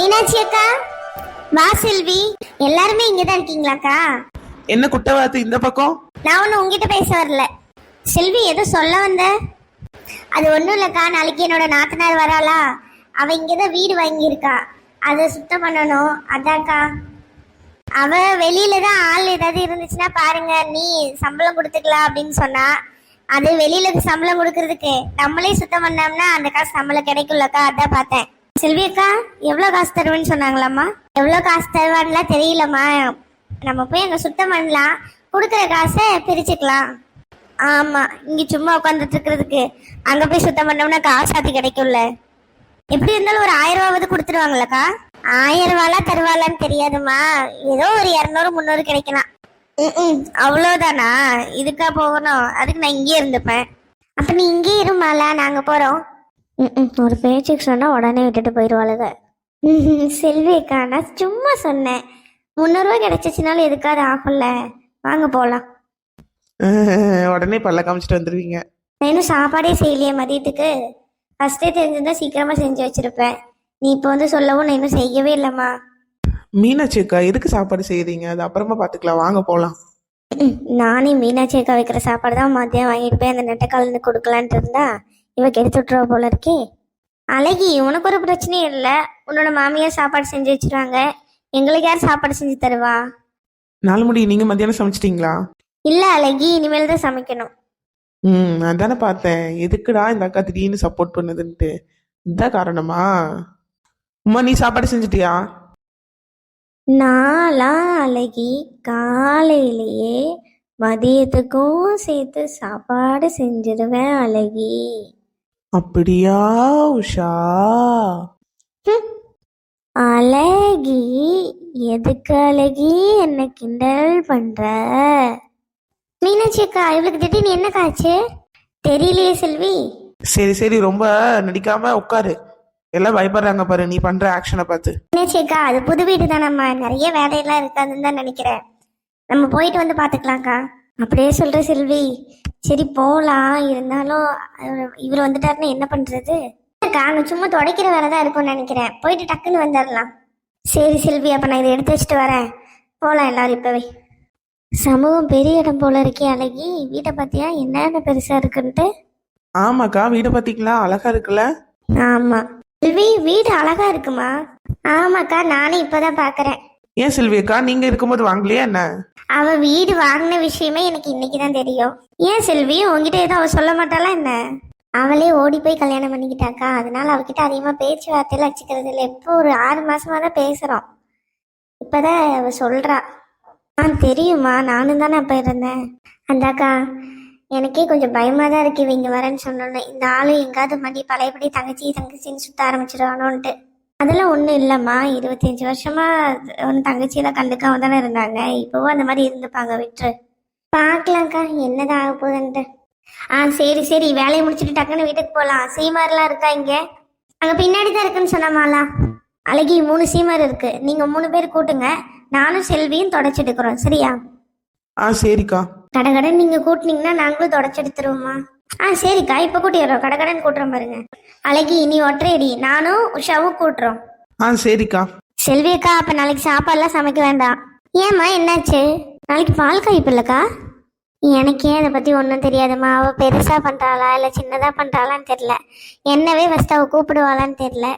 மீனாட்சி அக்கா. வா செல்வி. எல்லாருமே இங்க தான் இருக்கீங்களாக்கா? என்ன குட்டவாத்து இந்த பக்கம்? நான் ஒன்றும் உங்ககிட்ட பேச வரல. செல்வி ஏதோ சொல்ல வந்த? அது ஒன்றும் இல்லைக்கா நாளைக்கு என்னோட நாத்தனார் வராளா? அவ இங்கே தான் வீடு வாங்கியிருக்கா. அதை சுத்தம் பண்ணணும். அதான்க்கா. அவ வெளியில தான் ஆள் ஏதாவது இருந்துச்சுன்னா பாருங்க நீ சம்பளம் கொடுத்துக்கலாம் அப்படின்னு சொன்னா அது வெளியில சம்பளம் கொடுக்கறதுக்கு நம்மளே சுத்தம் பண்ணோம்னா அந்த காசு சம்பளம் கிடைக்கும்லக்கா அதான் பார்த்தேன். செல்வி அக்கா எவ்வளோ காசு தருவேன்னு சொன்னாங்களாம்மா? எவ்வளோ காசு தருவான்லாம் தெரியலம்மா. நம்ம போய் அங்கே சுத்தம் பண்ணலாம். கொடுக்குற காசை பிரிச்சுக்கலாம். ஆமா இங்க சும்மா உட்காந்துட்டு இருக்கிறதுக்கு. அங்க போய் சுத்தம் பண்ணோம்னா காசு அது கிடைக்கும்ல. எப்படி இருந்தாலும் ஒரு ஆயிரம் ரூபாவது கொடுத்துருவாங்களக்கா? ஆயிரம் ரூபாலாம் தருவாளான்னு தெரியாதுமா ஏதோ ஒரு இரநூறு முந்நூறு கிடைக்கலாம். ம் அவ்வளோதானா? இதுக்கா போகணும். அதுக்கு நான் இங்கேயே இருந்துப்பேன். அப்ப நீ இங்கே இருமாலா? நாங்க போறோம். ம் ஒரு பேச்சுக்கு சொன்னா உடனே விட்டுட்டு போயிடுவாளுங்க ம் செல்வி அக்கா நான் சும்மா சொன்னேன். முந்நூறுரூவா கிடைச்சிச்சுனாலும் எதுக்காவது ஆகும்ல வாங்க போகலாம் உடனே பல்ல காமிச்சிட்டு வந்துருவீங்க. நான் இன்னும் சாப்பாடே செய்யலையே மதியத்துக்கு. ஃபஸ்ட்டே தெரிஞ்சிருந்தா சீக்கிரமா செஞ்சு வச்சிருப்பேன். நீ இப்போ வந்து சொல்லவும் நான் இன்னும் செய்யவே இல்லைம்மா. மீனாட்சி அக்கா எதுக்கு சாப்பாடு செய்யறீங்க? அது அப்புறமா பாத்துக்கலாம். வாங்க போலாம். ம், நானே மீனாட்சி அக்கா வைக்கிற சாப்பாடு தான் மதியம் வாங்கிட்டு போய் அந்த நெட்டைக்காலந்து கொடுக்கலான்ட்டு இருந்தா இவ கெடுத்து விட்டுருவா போல இருக்கே. அழகி உனக்கு ஒரு பிரச்சனையும் இல்லை. உன்னோட மாமியார் சாப்பாடு செஞ்சு வச்சிருவாங்க. எங்களுக்கு யார் சாப்பாடு செஞ்சு தருவா? நாலு முடி நீங்க மத்தியானம் சமைச்சிட்டீங்களா? இல்லை அழகி இனிமேல் தான் சமைக்கணும். ம் அதானே பார்த்தேன். எதுக்குடா இந்த அக்கா திடீர்னு சப்போர்ட் பண்ணுதுன்ட்டு. இதான் காரணமா? உமா நீ சாப்பாடு செஞ்சுட்டியா? நாளா அழகி காலையிலேயே மதியத்துக்கும் சேர்த்து சாப்பாடு செஞ்சிருவேன் அழகி. அப்படியா உஷா? அழகி எதுக்கு அழகி? என்ன கிண்டல் பண்ற? மீனாட்சி அக்கா இவளுக்கு திடீர்னு என்ன காச்சு தெரியலையே செல்வி. சரி சரி ரொம்ப நடிக்காம உட்காரு. எல்லாம் பயப்படுறாங்க பாரு நீ பண்ற ஆக்ஷனை பார்த்து. மீனாட்சி அக்கா அது புது வீடு தானம்மா. நிறைய வேலையெல்லாம் இருக்காதுன்னு தான் நினைக்கிறேன். நம்ம போயிட்டு வந்து பார்த்துக்கலாம்க்கா. அப்படியே சொல்ற செல்வி. சரி போகலாம் இருந்தாலும் இவர் வந்துட்டாருன்னா என்ன பண்றது? அக்கா நான் சும்மா துடைக்கிற வேலை தான் இருக்கும்னு நினைக்கிறேன். போயிட்டு டக்குன்னு வந்துடலாம். சரி செல்வி அப்போ நான் இதை எடுத்து வச்சுட்டு வரேன். போகலாம் எல்லாரும் இப்போவே. சமூகம் பெரிய இடம் போல இருக்கே அழகி. வீட்டை பார்த்தியா? என்னென்ன பெருசா இருக்குன்ட்டு? ஆமாக்கா வீடை பாத்தீங்களா அழகா இருக்குல்ல? ஆமா. செல்வி வீடு அழகா இருக்குமா? ஆமாக்கா நானே இப்பதான் பாக்குறேன் ஏன் செல்வி அக்கா நீங்க இருக்கும்போது வாங்கலையா என்ன? அவ வீடு வாங்கின விஷயமே எனக்கு இன்னைக்கு தான் தெரியும். ஏன் செல்வி உங்ககிட்ட ஏதோ அவ சொல்ல மாட்டாளா என்ன? அவளே ஓடி போய் கல்யாணம் பண்ணிக்கிட்டாக்கா. அதனால அவகிட்ட அதிகமா பேச்சுவார்த்தையில வச்சுக்கிறது இல்லை. எப்போ ஒரு ஆறு மாசமா தான் பேசுறோம். இப்பதான் அவ சொல்றா. ஆ தெரியுமா நானும் தானே அப்ப இருந்தேன். அந்தாக்கா எனக்கே கொஞ்சம் பயமா தான் இருக்கு. இவங்க வரேன்னு சொன்னோன்னே. இந்த ஆளு எங்காவது மடி பழையபடி தங்கச்சி தங்கச்சின்னு சுத்த ஆரம்பிச்சிருவானோன்ட்டு. அதெல்லாம் ஒன்றும் இல்லைம்மா. இருபத்தஞ்சி வருஷமா உன் தங்கச்சியெல்லாம் கண்டுக்காம தானே இருந்தாங்க. இப்போவும் அந்த மாதிரி இருந்துப்பாங்க விட்டுரு பார்க்கலாம்க்கா என்னதான் ஆக போகுதுன்ட்டு. ஆ சரி சரி. வேலையை முடிச்சுட்டு டக்குன்னு வீட்டுக்கு போகலாம் சீமாரெலாம் இருக்கா இங்கே? அங்கே பின்னாடி தான் இருக்குன்னு சொன்னமாலா அழகி மூணு சீமார் இருக்கு. நீங்கள் மூணு பேர் கூட்டுங்க. நானும் செல்வியும் தொடச்சி எடுக்கிறோம் சரியா? ஆ சரிக்கா. கடகடன் நீங்கள் கூட்டினீங்கன்னா நாங்களும் தொடச்சி எடுத்துருவோம்மா ஆ சரிக்கா. இப்போ கூட்டிடுறோம் கடகடன் கூட்டுறோம் பாருங்க. அழகி நீ ஒற்றையடி நானும் உஷாவும் கூட்டுறோம். ஆ சரிக்கா. செல்வி அக்கா அப்ப நாளைக்கு சாப்பாடுலாம் சமைக்க வேண்டாம். ஏம்மா என்னாச்சு? நாளைக்கு பால் காய்ப்பில்லக்கா எனக்கே அதை பத்தி ஒன்றும் தெரியாதும்மா அவ பெருசா பண்றாளா? இல்ல சின்னதா பண்றாளான்னு தெரியல. என்னவே ஃபர்ஸ்ட் அவ கூப்பிடுவாளான்னு தெரியல.